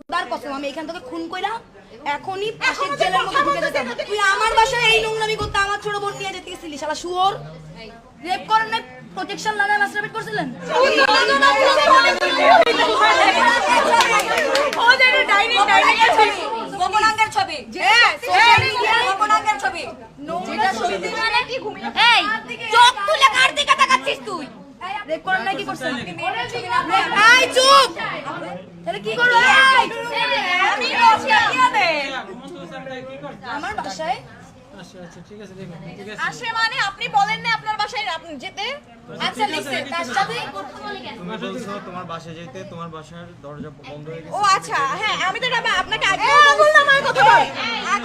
খোদার কসম আমি এখান থেকে খুন কইরা এখনই পাশের জেলের মধ্যে ঢুকে যেতাম। তুই আমার বাসায় এই নোংরামি করতে আমার ছোট বোন নিয়ে যেতে গেছিলি শালা শুয়োর। রেপ করেন নাই প্রোটেকশন লাগায় মাস্টারবেট করছিলেন? ছবি। এই চোখ তুলে কার দিকে তাকাচ্ছিস তুই। রেপ করেন নাই কি করছেন চুপ! তাহলে কি করব আমার বাসায় আসে মানে আপনি বলেন না আপনার বাসায় আপনি যেতে। লিখছে তার সাথে তুমি বলছো তোমার বাসায় যেতে তোমার বাসার দরজা বন্ধ হয়ে গেছে ও আচ্ছা হ্যাঁ আমি তো এটা আপনাকে আগে বললাম আমার কথা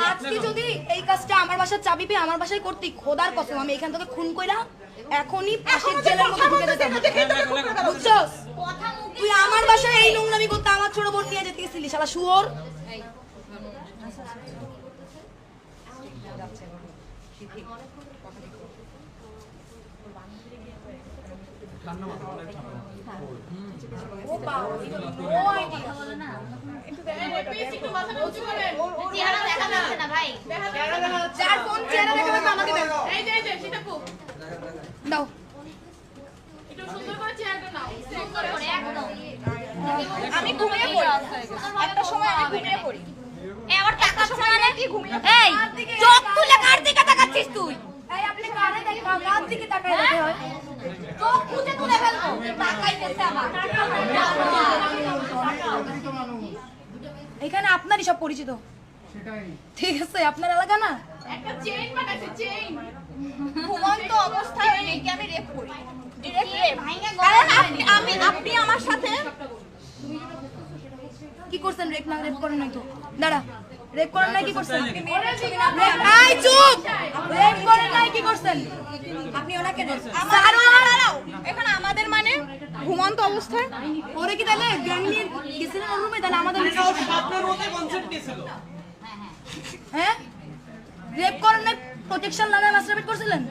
আজকে যদি এই কাজটা আমার বাসার চাবি পেয়ে আমার বাসায় করতি খোদার কসম আমি এখান থেকে খুন কইরা এখনই পাশের জেলের মধ্যে ঢুকে যেতাম। বুঝছস তুই আমার বাসায় এই নোংরামি করতে আমার ছোট বোন নিয়ে যেতে গেছিলি শালা শুয়োর। চেহারা দেখা যাচ্ছে না ভাই যার ফোন চেহারা দেখাবে তো আমাকে দেখ দাও। আমি ঘুমিয়ে পড়ি। একটা সময় আমি ঘুমিয়ে পড়ি। আমার টাকা সময় কি ঘুমিয়ে এই চোখ তুলে কার দিকে তাকাচ্ছিস তুই? এই আপনি কারে দেখা কার দিকে তাকায় দেখে। হয় চোখ খুঁজে তুলে ফেলব। তাকাইতেছে আমার এখানে আপনারই সব পরিচিত। ঠিক আছে আপনার এলাকা না? ঘুমন্ত অবস্থায় ওই মেয়েকে আমি রেপ করি। ডিরেক্ট রেপ কারণ আপনি আমি আপনি আমার সাথে কি করছেন? রেপ না রেপ করেন নাই দাঁড়া। রেপ করেন কি করছেন? রেপ- চুপ! রেপ করেন নাই কি করছেন? আপনি ওনাকে নেন দাঁড়াও দাঁড়াও। এখানে আমাদের মানে ঘুমন্ত অবস্থায় ওরে কি তাহলে গ্যাং গেছিলেন রুমে তাহলে আমাদের হ্যাঁ? রেপ করেন নাই প্রোটেকশন লাগায় মাস্টারবেট করছিলেন?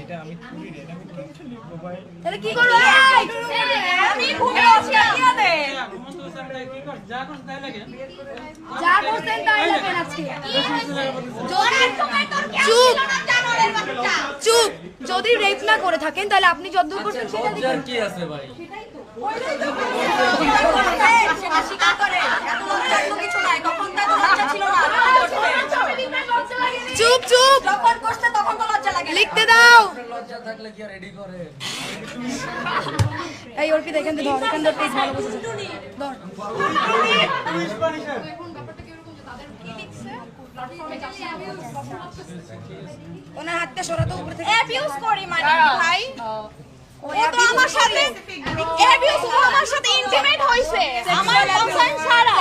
এটা আমি করি রে এটা আমি কিছু লিখব ভাই। তাহলে কি করব? এই! আমি ঘুমিয়ে আছি দিয়ে দে যা করছেন তাই লাগেন আজকে। জোরে সময় তোর কি চুপ। চুপ। যদি রেপ না করে থাকেন তাহলে আপনি যদ্দূর করছেন সেটা কি আছে ভাই। লজ্জার তো। চুপ চুপ। যখন করছে তখন তো লজ্জা লাগে লিখতে দাও। লজ্জা থাকলে কি রেডি করে এই অর্পিত এখান থেকে ধর এখান থেকে ভালো বসেছে ধর। ওনার হাতটা সরাতে উপরে থেকে। অ্যাবিউজ করি মানে ভাই ও তো আমার সাথে অ্যাবিউজ ও আমার সাথে ইন্টিমেট হইছে আমার কনসার্ন ছাড়া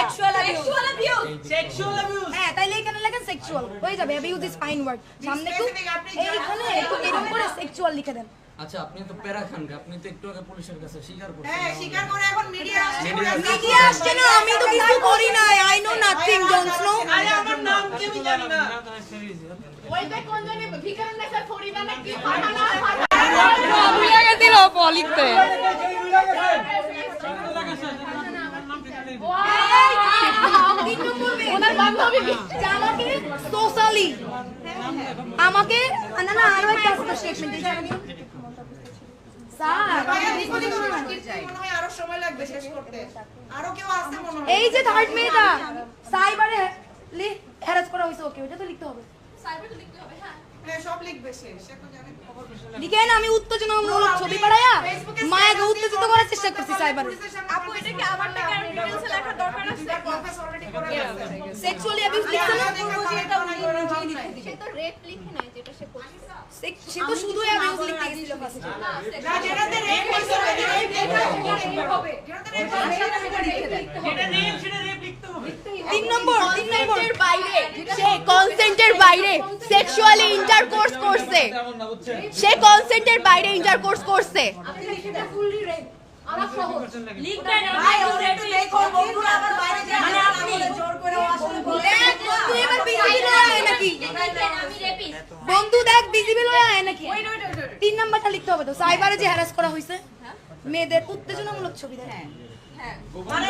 সেক্সুয়াল অ্যাবিউজ হ্যাঁ তাইলে এখানে লেখেন সেক্সুয়াল হয়ে যাবে অ্যাবিউজ ইজ ফাইন ওয়ার্ড সামনে একটু এইখানে একটু এরকম করে সেক্সুয়াল লিখে দেন আচ্ছা আপনি তো প্যারা খান আপনি তো একটু আগে পুলিশের কাছে স্বীকার করছেন হ্যাঁ স্বীকার করে এখন মিডিয়া আসছে মিডিয়া আসছে না আমি তো কিছু করি নাই I know nothing don't know আরে আমার নাম কি আমি জানি না ওনার বান্ধবী আমাকে সোশ্যালি আমাকে না না আরও একটা স্টেটমেন্ট স্যার মনে হয় আরও সময় লাগবে শেষ করতে। আরও কেউ আসতে মনে হয়। এই যে থার্ড মেয়েটা সাইবারে হ্যারাস করা হয়েছে ওকে ওটা তো লিখতে হবে। হ্যাঁ সব লিখবে সে সে তো জানে খবর লিখে না। আমি উত্তেজনামূলক ছবি পাঠাইয়া মায়াকে উত্তেজিত করার চেষ্টা করছি সাইবারে আপু এটা কি আমার আর ডিটেইলস লেখার দরকার আছে? কনফেস অলরেডি করে গেছে সেক্সুয়ালি অ্যাবিউজ লিখছে না সে তো রেপ লিখে নাই যেটা সে করছে। সে তো শুধু অ্যাবিউজ লিখতে গেছিল ফার্স্টে না যেটাতে রেপ হইছে রেপ লেখা হবে যেটাতে রেপ তিন নম্বর তিন নম্বর। বাইরে। সে কনসেন্টের বাইরে সেক্সুয়ালি ইন্টারকোর্স করছে। সে কনসেন্টের বাইরে ইন্টারকোর্স করছে। মানে আপনি জোর করে ও আসলে বলে। দেখ বন্ধু দেখ বিজিবি লয়ে আয় নাকি? তিন নাম্বারটা লিখতে হবে তো সাইবারে যে হ্যারাস করা হয়েছে মেয়েদের উত্তেজনামূলক ছবি দেয় মানে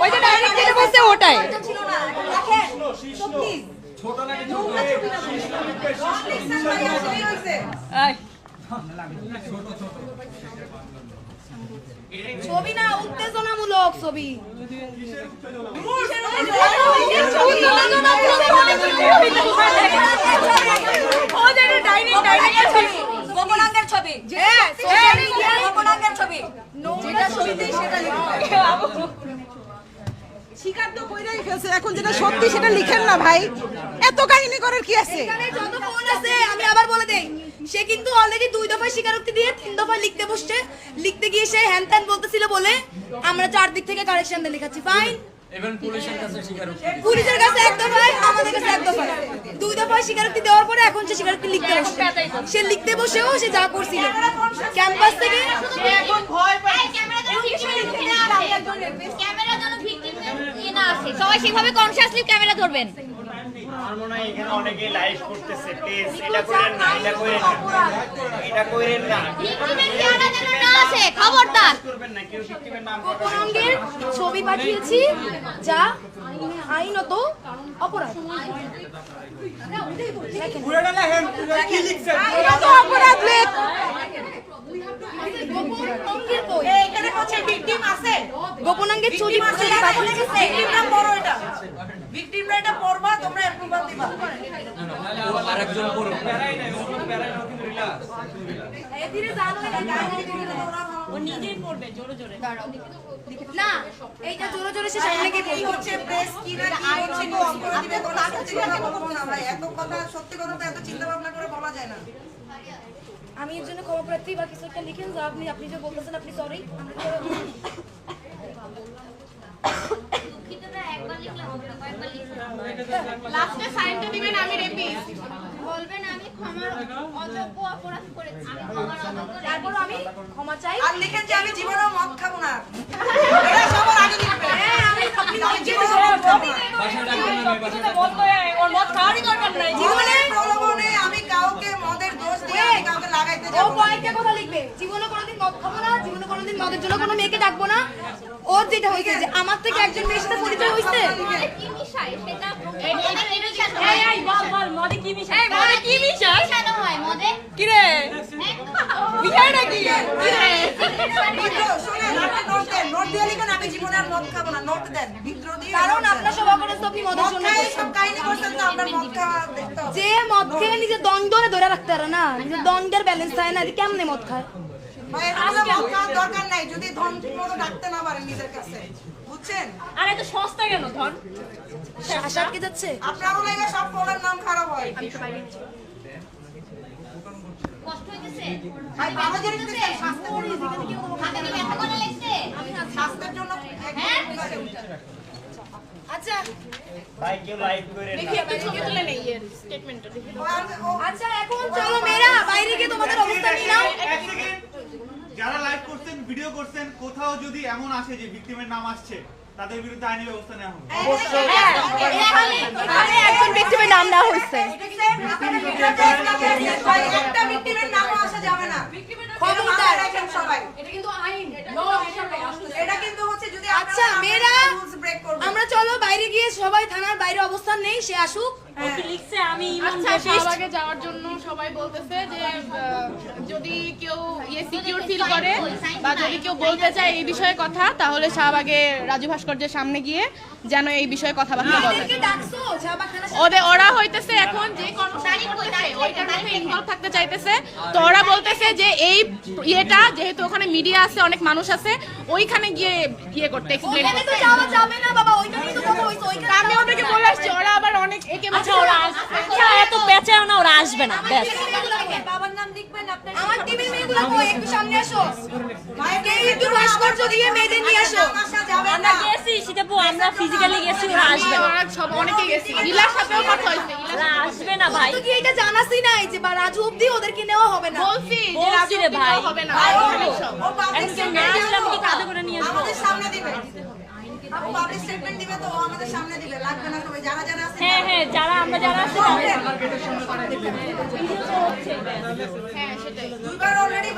ওই যে ডাইরেক্ট যেটা বলছে ওটাই। দেখেন ছবি না হইছে ছবি না উত্তেজনামূলক ছবি। গোপনাঙ্গের ছবি। গোপনাঙ্গের ছবি। যেটা ছবিতেই সেটা স্বীকার তো কইরাই ফেলছে। এখন যেটা সত্যি সেটা লিখেন না ভাই। এত কাহিনী করার কি আছে? যত ফোন আছে আমি আবার বলে দেই সে কিন্তু অলরেডি দুই দফায় স্বীকারোক্তি দিয়ে তিন দফায় লিখতে বসছে। লিখতে গিয়ে সে হ্যান ত্যান বলতেছিল বলে আমরা চারদিক থেকে কারেকশন দিয়ে লিখাচ্ছি। ফাইন পুলিশের কাছে। এক দফায় আমাদের কাছে এক দফায় দুই দফায় স্বীকারোক্তি দেওয়ার পরে এখন সে স্বীকারোক্তি লিখতে বসছে। সে লিখতে বসেও সে যা করছিল। ক্যাম্পাস থেকে ক্যামেরা যেন ভিকটিম ইয়ে না আসে সবাই সেভাবে কনসিয়াসলি ক্যামেরা ধরবেন। আমার মনে হয় এখানে অনেকে লাইভ করতেছে প্লিজ এটা করেন না এটা করেন না। এটা করেন না। ভিকটিমের চেহারা যেন না আসে খবরদার। করবেন না কেউ ভিক্টিমের নাম অপরাঙ্গের ছবি পাঠিয়েছি যা আইনত অপরাধ। দেখেন অপরাধ লেখ গোপনাঙ্গের কই? এখানে হচ্ছে ভিকটিম আছে আছে ছবি পড়ো এটা। ভিকটিমটা এটা পড়বা তোমরা অ্যাপ্রুভাল দিবা। আরেকজন পড়ুক ধীরে জানো ও নিজেই পড়বে জোরে জোরে। না এইটা জোরে জোরে সে সামনে গিয়ে এই বলবে। হচ্ছে প্রেস কি না কি হচ্ছে কি দিবে কোনো বলব না ভাই এত কথা সত্যি কথা তো এত চিন্তা ভাবনা করে বলা যায় না। আমি এর জন্য ক্ষমা প্রার্থী বা কিছু একটা লিখেন যা আপনি আপনি যে বলতেছেন আপনি সরি লাস্টে সাইনটা দিবেন আমি রেপিস্ট বলবেন আমি ক্ষমার অযোগ্য অপরাধ করেছি। তারপর আমি ক্ষমা চাই। আর লিখেন যে আমি জীবনেও মদ খাব না। এটা সবার আগে লিখবে। হ্যাঁ আমি আপনি আমি জীবনেও মদ খাব না। বাসায় ডাকবেন না, আমি বাসায় জীবনের প্রলোভনে আমি কাউকে মদের দোষ দিয়ে কাউকে লাগাইতে ও যাব কয়েকটা কথা লিখবে। জীবনে কোনোদিন মদ খাব না জীবনে কোনোদিন মদের জন্য কোনো মেয়েকে ডাকবো না। ওর যেটা হয়েছে যে আমার থেকে একজন মেয়ের সাথে পরিচয় হয়েছে? হয়। যে মদ খেয়ে নিজের দ্বন্দ্বরে ধরে রাখতে পারে না নিজের দ্বন্দ্বের ব্যালেন্স থাকে না কেমনে মদ খায়? দরকার নাই, যদি ধন মতো রাখতে না পারেন নিজের কাছে। বুঝছেন? আরে তো সস্তা কেন ধন? যাচ্ছে? আপনারও লাগে সব ফোনের নাম খারাপ হয়। কষ্ট হইতেছে ভাই, বাবা যদি দেখেন, স্বাস্থ্যের হাতে কি ব্যথা করে লাগছে? স্বাস্থ্যের জন্য হ্যাঁ? আচ্ছা। ভাই কেউ লাইভ করেন না। একটু ছবি তুলে নেই এর স্টেটমেন্টটা দেখি। ও আর- ও- আচ্ছা এখন চলো মেয়েরা বাইরে গিয়ে তোমাদের অবস্থা কি নাও। এক সেকেন্ড যারা লাইভ করছেন ভিডিও করছেন কোথাও যদি এমন আসে যে ভিকটিমের নাম আসছে তাদের বিরুদ্ধে আইনি ব্যবস্থা নেওয়া হবে অবশ্যই একজন নাম না হইছে ভাই, একটা victim-এর নামও আসা যাবে না। খবরদার। রাখেন সবাই। এটা কিন্তু হচ্ছে যদি আপনারা- আচ্ছা, আপনারা মেয়েরা, rules break করবেন। আমরা চলো বাইরে গিয়ে সবাই থানার বাইরে সে আসুক। আচ্ছা শাহবাগে যাওয়ার জন্য সবাই বলতেছে যে যদি কেউ ইয়ে সিকিউর ফিল করে বা যদি কেউ বলতে চায় এই বিষয়ে কথা তাহলে শাহবাগে রাজু ভাস্কর্যের সামনে গিয়ে যেন এই বিষয়ে কথাবার্তা বলে? ওদের ওরা হইতেছে এখন যে থাকতে চাইতেছে। তো ওরা বলতেছে যে এই ইয়েটা যেহেতু ওখানে মিডিয়া আছে অনেক মানুষ আছে ওইখানে গিয়ে ইয়ে করতে এক্সপ্লেন করতে। যাওয়া যাবে না বাবা ওইখানেই তো কথা হইছে ওইখানে আমি ওদেরকে বলে আসছি ওরা আবার অনেক একে আচ্ছা ওরা এত না ওরা আসবে না ব্যাস। বাবার নাম লিখবেন আপনার আমার টিমের মেয়েগুলো কই? একটু সামনে আসো। কেউ একটু ভাস্কর্য দিয়ে মেয়েদের নিয়ে আসো। আসা গেছি সীতাপু আমরা ফিজিক্যালি গেছি ওরা আসবে না। সব অনেকে গেছি। ইলার সাথেও কথা হয়েছে ইলা আসবে না না ভাই তুই এটা জানাসই নাই যে বা রাজু অব্দি ওদেরকে নেওয়া হবে না? বলছি যে রাজু রে অব্দি ভাই। নেওয়া হবে না। ও- এইসব। ও public একজন statement না আসলে আমি কাঁধে করে নিয়ে আসব? আমাদের সামনে দিবে। ও পাবলিক স্টেটমেন্ট দিবে তো ও আমাদের সামনে দিবে লাগবে না সবাই যারা যারা আছে হ্যাঁ হ্যাঁ যারা আমরা যারা আছি ওকে। হ্যাঁ সেটাই দুইবার অলরেডি